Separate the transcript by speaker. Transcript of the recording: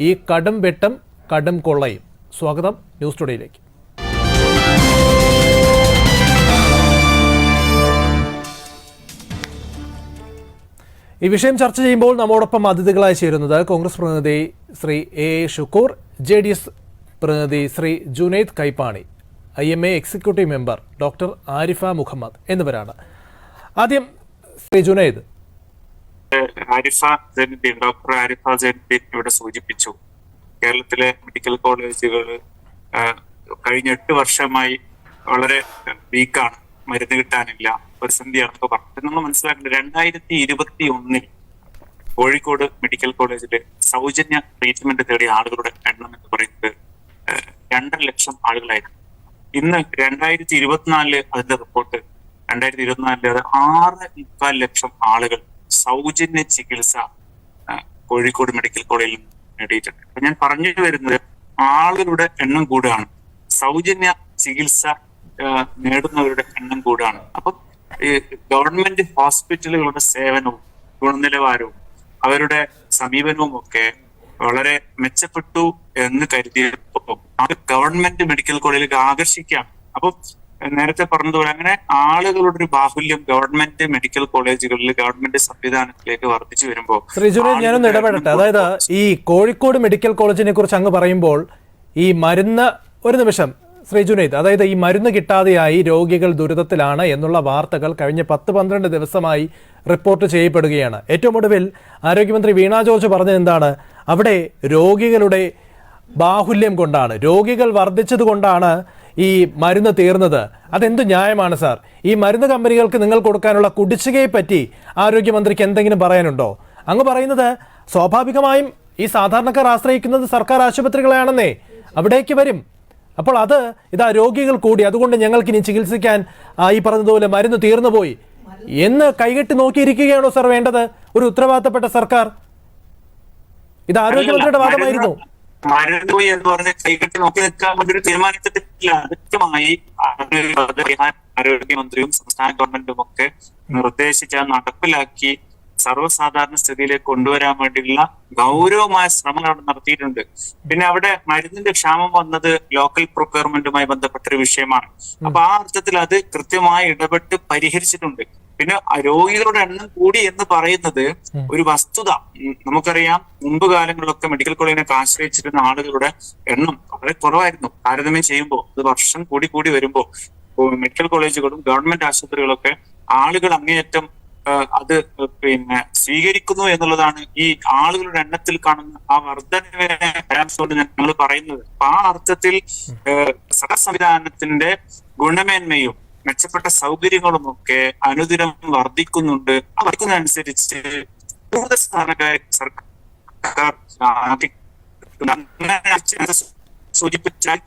Speaker 1: ഈ കടും വെട്ടം കടും കൊള്ളയും. സ്വാഗതം ന്യൂസ് ടുഡേയിലേക്ക്. ഈ വിഷയം ചർച്ച ചെയ്യുമ്പോൾ നമ്മോടൊപ്പം അതിഥികളായി ചേരുന്നത് കോൺഗ്രസ് പ്രതിനിധി Shri A Shukkur J D S പ്രതിനിധി Shri Junaid Kaippani I M A executive member doctor Arifa Muhammad എന്നിവരാണ്. ആദ്യം ശ്രീ ജുനൈദ്
Speaker 2: ആരിഫ ജൈനുദ്ദീൻ ഡോക്ടർ ആരിഫ ജൈനുദ്ദീൻ ഇവിടെ സൂചിപ്പിച്ചു. കേരളത്തിലെ മെഡിക്കൽ കോളേജുകൾ കഴിഞ്ഞ എട്ട് വർഷമായി വളരെ വീക്കാണ്. മരുന്ന് കിട്ടാനില്ല. പ്രതിസന്ധിയാണെന്നൊക്കെ പറഞ്ഞു. നമ്മൾ മനസ്സിലാക്കേണ്ടത് രണ്ടായിരത്തി ഇരുപത്തി ഒന്നിൽ കോഴിക്കോട് മെഡിക്കൽ കോളേജിൽ സൗജന്യ ട്രീറ്റ്മെന്റ് തേടിയ ആളുകളുടെ എണ്ണം എന്ന് പറയുന്നത് രണ്ടര ലക്ഷം ആളുകളായിരുന്നു. ഇന്ന് രണ്ടായിരത്തി ഇരുപത്തിനാലിൽ അതിന്റെ റിപ്പോർട്ട് രണ്ടായിരത്തി ഇരുപത്തിനാലിൽ അത് ആറ് മുക്കാൽ ലക്ഷം ആളുകൾ സൗജന്യ ചികിത്സ കോഴിക്കോട് മെഡിക്കൽ കോളേജിൽ നേടിയിട്ടുണ്ട്. അപ്പൊ ഞാൻ പറഞ്ഞു വരുന്നത് ആളുകളുടെ എണ്ണം കൂടുകയാണ്. സൗജന്യ ചികിത്സ നേടുന്നവരുടെ എണ്ണം കൂടുകയാണ്. അപ്പൊ ഈ ഗവൺമെന്റ് ഹോസ്പിറ്റലുകളുടെ സേവനവും ഗുണനിലവാരവും അവരുടെ സമീപനവും ഒക്കെ വളരെ മെച്ചപ്പെട്ടു എന്ന് കരുതിയപ്പോ അത് ഗവൺമെന്റ് മെഡിക്കൽ കോളേജിലേക്ക് ആകർഷിക്കാം അപ്പൊ നേരത്തെ പറഞ്ഞതുപോലെ അങ്ങനെ ആളുകളുടെ ഒരു ബാഹുല്യം ഗവൺമെന്റ് മെഡിക്കൽ കോളേജുകളിൽ ഗവൺമെന്റ് സംവിധാനത്തിലേക്ക് വർദ്ധിച്ചു വരുമ്പോൾ
Speaker 1: ശ്രീ ജുനൈദ് ഞാനൊന്ന് ഇടപെടട്ടെ. അതായത് ഈ കോഴിക്കോട് മെഡിക്കൽ കോളേജിനെ കുറിച്ച് അങ്ങ് പറയുമ്പോൾ ഈ മരുന്ന് ഒരു നിമിഷം ശ്രീ ജുനൈദ് അതായത് ഈ മരുന്ന് കിട്ടാതെയായി രോഗികൾ ദുരിതത്തിലാണ് എന്നുള്ള വാർത്തകൾ കഴിഞ്ഞ പത്ത് പന്ത്രണ്ട് ദിവസമായി റിപ്പോർട്ട് ചെയ്യപ്പെടുകയാണ്. ഏറ്റവും ഒടുവിൽ ആരോഗ്യമന്ത്രി വീണ ജോർജ് പറഞ്ഞത് എന്താണ്? അവിടെ രോഗികളുടെ ബാഹുല്യം കൊണ്ടാണ് രോഗികൾ വർദ്ധിച്ചത് കൊണ്ടാണ് ഈ മരുന്ന് തീർന്നത്. അതെന്ത് ന്യായമാണ് സാർ? ഈ മരുന്ന് കമ്പനികൾക്ക് നിങ്ങൾ കൊടുക്കാനുള്ള കുടിശ്ശികയെ പറ്റി ആരോഗ്യമന്ത്രിക്ക് എന്തെങ്കിലും പറയാനുണ്ടോ? അങ്ങ് പറയുന്നത് സ്വാഭാവികമായും ഈ സാധാരണക്കാർ ആശ്രയിക്കുന്നത് സർക്കാർ ആശുപത്രികളെയാണെന്നേ അവിടേക്ക് വരും. അപ്പോൾ അത് ഇതാ രോഗികൾ കൂടി അതുകൊണ്ട് ഞങ്ങൾക്ക് ഇനി ചികിത്സിക്കാൻ ഈ പറഞ്ഞതുപോലെ മരുന്ന് തീർന്നു പോയി. എന്ന് കൈകെട്ടി നോക്കിയിരിക്കുകയാണോ സാർ വേണ്ടത്? ഒരു ഉത്തരവാദിത്തപ്പെട്ട സർക്കാർ. ഇത് ആരോഗ്യമന്ത്രിയുടെ വാദമായിരുന്നു.
Speaker 2: മരുന്ന് പോയി എന്ന് പറഞ്ഞ കൈകെട്ടി നോക്കി നിൽക്കാൻ വേണ്ടി ഒരു തീരുമാനിച്ചിട്ടില്ല. കൃത്യമായി ആരോഗ്യ ആരോഗ്യമന്ത്രിയും സംസ്ഥാന ഗവൺമെന്റും ഒക്കെ നിർദ്ദേശിച്ച നടപ്പിലാക്കി സർവസാധാരണ സ്ഥിതിയിലേക്ക് കൊണ്ടുവരാൻ വേണ്ടിയുള്ള ഗൗരവമായ ശ്രമങ്ങൾ അവിടെ നടത്തിയിട്ടുണ്ട്. പിന്നെ അവിടെ മരുന്നിന്റെ ക്ഷാമം വന്നത് ലോക്കൽ പ്രൊക്യൂർമെന്റുമായി ബന്ധപ്പെട്ട ഒരു വിഷയമാണ്. അപ്പൊ ആ അർത്ഥത്തിൽ അത് കൃത്യമായി ഇടപെട്ട് പരിഹരിച്ചിട്ടുണ്ട്. പിന്നെ രോഗികളുടെ എണ്ണം കൂടി എന്ന് പറയുന്നത് ഒരു വസ്തുത. നമുക്കറിയാം മുമ്പ് കാലങ്ങളിലൊക്കെ മെഡിക്കൽ കോളേജിനൊക്കെ ആശ്രയിച്ചിരുന്ന ആളുകളുടെ എണ്ണം വളരെ കുറവായിരുന്നു. താരതമ്യം ചെയ്യുമ്പോൾ ഇത് വർഷം കൂടി കൂടി വരുമ്പോൾ മെഡിക്കൽ കോളേജുകളും ഗവൺമെന്റ് ആശുപത്രികളൊക്കെ ആളുകൾ അങ്ങേയറ്റം അത് പിന്നെ സ്വീകരിക്കുന്നു എന്നുള്ളതാണ് ഈ ആളുകളുടെ എണ്ണത്തിൽ കാണുന്ന ആ വർധനവിനെ പരാമർശിച്ചുകൊണ്ട് നമ്മൾ പറയുന്നത്. അപ്പൊ ആ അർത്ഥത്തിൽ സഹസംവിധാനത്തിന്റെ സംവിധാനത്തിന്റെ ഗുണമേന്മയും മെച്ചപ്പെട്ട സൗകര്യങ്ങളും ഒക്കെ അനുദിനം വർദ്ധിക്കുന്നുണ്ട് വർദ്ധിക്കുന്നതനുസരിച്ച് കൂടുതൽ സ്ഥാനക്കാരെ സർക്കാർ സൂചിപ്പിച്ചാൽ